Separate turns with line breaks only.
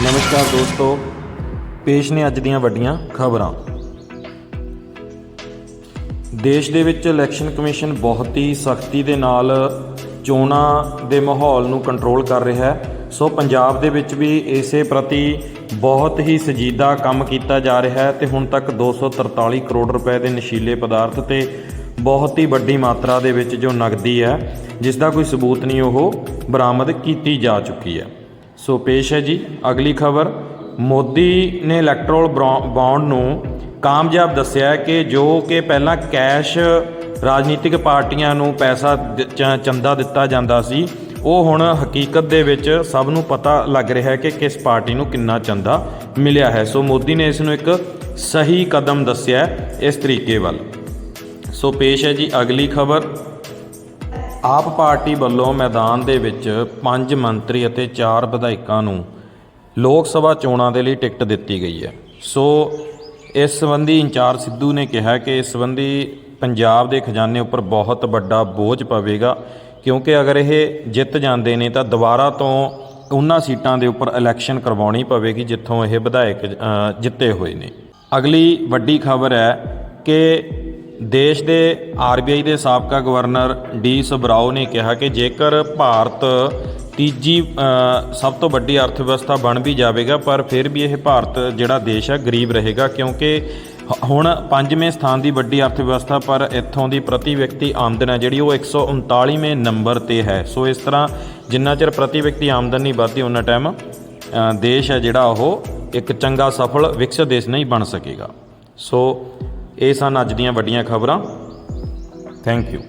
ਨਮਸਕਾਰ ਦੋਸਤੋ, ਪੇਸ਼ ਨੇ ਅੱਜ ਦੀਆਂ ਵੱਡੀਆਂ ਖਬਰਾਂ। ਦੇਸ਼ ਦੇ ਵਿੱਚ ਇਲੈਕਸ਼ਨ ਕਮਿਸ਼ਨ ਬਹੁਤ ਹੀ ਸਖਤੀ ਦੇ ਨਾਲ ਚੋਣਾਂ ਦੇ ਮਾਹੌਲ ਨੂੰ ਕੰਟਰੋਲ ਕਰ ਰਿਹਾ ਹੈ। ਸੋ ਪੰਜਾਬ ਦੇ ਵਿੱਚ ਵੀ ਇਸੇ ਪ੍ਰਤੀ ਬਹੁਤ ਹੀ ਸਜੀਦਾ ਕੰਮ ਕੀਤਾ ਜਾ ਰਿਹਾ ਹੈ ਤੇ ਹੁਣ ਤੱਕ 243 ਕਰੋੜ ਰੁਪਏ ਦੇ ਨਸ਼ੀਲੇ ਪਦਾਰਥ ਤੇ ਬਹੁਤ ਹੀ ਵੱਡੀ ਮਾਤਰਾ ਦੇ ਵਿੱਚ ਜੋ ਨਗਦੀ ਹੈ, ਜਿਸ ਦਾ ਕੋਈ ਸਬੂਤ ਨਹੀਂ, ਉਹ ਬਰਾਮਦ ਕੀਤੀ ਜਾ ਚੁੱਕੀ ਹੈ। ਸੋ ਪੇਸ਼ ਹੈ ਜੀ ਅਗਲੀ ਖਬਰ। ਮੋਦੀ ਨੇ ਇਲੈਕਟ੍ਰੋਲ ਬੌਂਡ ਨੂੰ ਕਾਮਯਾਬ ਦੱਸਿਆ ਕਿ ਜੋ ਕਿ ਪਹਿਲਾਂ ਕੈਸ਼ ਰਾਜਨੀਤਿਕ ਪਾਰਟੀਆਂ ਨੂੰ ਪੈਸਾ ਚ- ਚੰਦਾ ਦਿੱਤਾ ਜਾਂਦਾ ਸੀ, ਉਹ ਹੁਣ ਹਕੀਕਤ ਦੇ ਵਿੱਚ ਸਭ ਨੂੰ ਪਤਾ ਲੱਗ ਰਿਹਾ ਹੈ ਕਿ ਕਿਸ ਪਾਰਟੀ ਨੂੰ ਕਿੰਨਾ ਚੰਦਾ ਮਿਲਿਆ ਹੈ। ਸੋ ਮੋਦੀ ਨੇ ਇਸ ਨੂੰ ਇੱਕ ਸਹੀ ਕਦਮ ਦੱਸਿਆ ਇਸ ਤਰੀਕੇ ਵੱਲ। ਸੋ ਪੇਸ਼ ਹੈ ਜੀ ਅਗਲੀ ਖਬਰ। ਆਪ ਪਾਰਟੀ ਵੱਲੋਂ ਮੈਦਾਨ ਦੇ ਵਿੱਚ ਪੰਜ ਮੰਤਰੀ ਅਤੇ ਚਾਰ ਵਿਧਾਇਕਾਂ ਨੂੰ ਲੋਕ ਸਭਾ ਚੋਣਾਂ ਦੇ ਲਈ ਟਿਕਟ ਦਿੱਤੀ ਗਈ ਹੈ। ਸੋ ਇਸ ਸੰਬੰਧੀ ਇੰਚਾਰਜ ਸਿੱਧੂ ਨੇ ਕਿਹਾ ਕਿ ਇਸ ਸੰਬੰਧੀ ਪੰਜਾਬ ਦੇ ਖਜ਼ਾਨੇ ਉੱਪਰ ਬਹੁਤ ਵੱਡਾ ਬੋਝ ਪਵੇਗਾ, ਕਿਉਂਕਿ ਅਗਰ ਇਹ ਜਿੱਤ ਜਾਂਦੇ ਨੇ ਤਾਂ ਦੁਬਾਰਾ ਤੋਂ ਉਹਨਾਂ ਸੀਟਾਂ ਦੇ ਉੱਪਰ ਇਲੈਕਸ਼ਨ ਕਰਵਾਉਣੀ ਪਵੇਗੀ, ਜਿੱਥੋਂ ਇਹ ਵਿਧਾਇਕ ਜਿੱਤੇ ਹੋਏ ਨੇ। ਅਗਲੀ ਵੱਡੀ ਖਬਰ ਹੈ ਕਿ ਦੇਸ਼ ਦੇ ਆਰਬੀਆਈ ਦੇ ਸਾਬਕਾ ਗਵਰਨਰ ਡੀ ਸਬਰਾਓ ਨੇ ਕਿਹਾ ਕਿ ਜੇਕਰ ਭਾਰਤ ਤੀਜੀ ਸਭ ਤੋਂ ਵੱਡੀ ਅਰਥ ਵਿਵਸਥਾ ਬਣ ਵੀ ਜਾਵੇਗਾ, ਪਰ ਫਿਰ ਵੀ ਇਹ ਭਾਰਤ ਜਿਹੜਾ ਦੇਸ਼ ਹੈ, ਗਰੀਬ ਰਹੇਗਾ, ਕਿਉਂਕਿ ਹ- ਹੁਣ ਪੰਜਵੇਂ ਸਥਾਨ ਦੀ ਵੱਡੀ ਅਰਥ ਵਿਵਸਥਾ ਪਰ ਇੱਥੋਂ ਦੀ ਪ੍ਰਤੀ ਵਿਅਕਤੀ ਆਮਦਨ ਹੈ ਜਿਹੜੀ ਉਹ 139ਵੇਂ ਨੰਬਰ ਤੇ ਹੈ। ਸੋ ਇਸ ਤਰ੍ਹਾਂ ਜਿੰਨਾ ਚਿਰ ਪ੍ਰਤੀ ਵਿਅਕਤੀ ਆਮਦਨ ਨਹੀਂ ਵੱਧਦੀ ਉਹਨਾਂ ਟਾਈਮ ਦੇਸ਼ ਹੈ ਜਿਹੜਾ ਉਹ ਇੱਕ ਚੰਗਾ, ਸਫਲ, ਵਿਕਸਿਤ ਦੇਸ਼ ਨਹੀਂ ਬਣ ਸਕੇਗਾ। ਸੋ ਇਹ ਸਨ ਅੱਜ ਦੀਆਂ ਵੱਡੀਆਂ ਖਬਰਾਂ। Thank you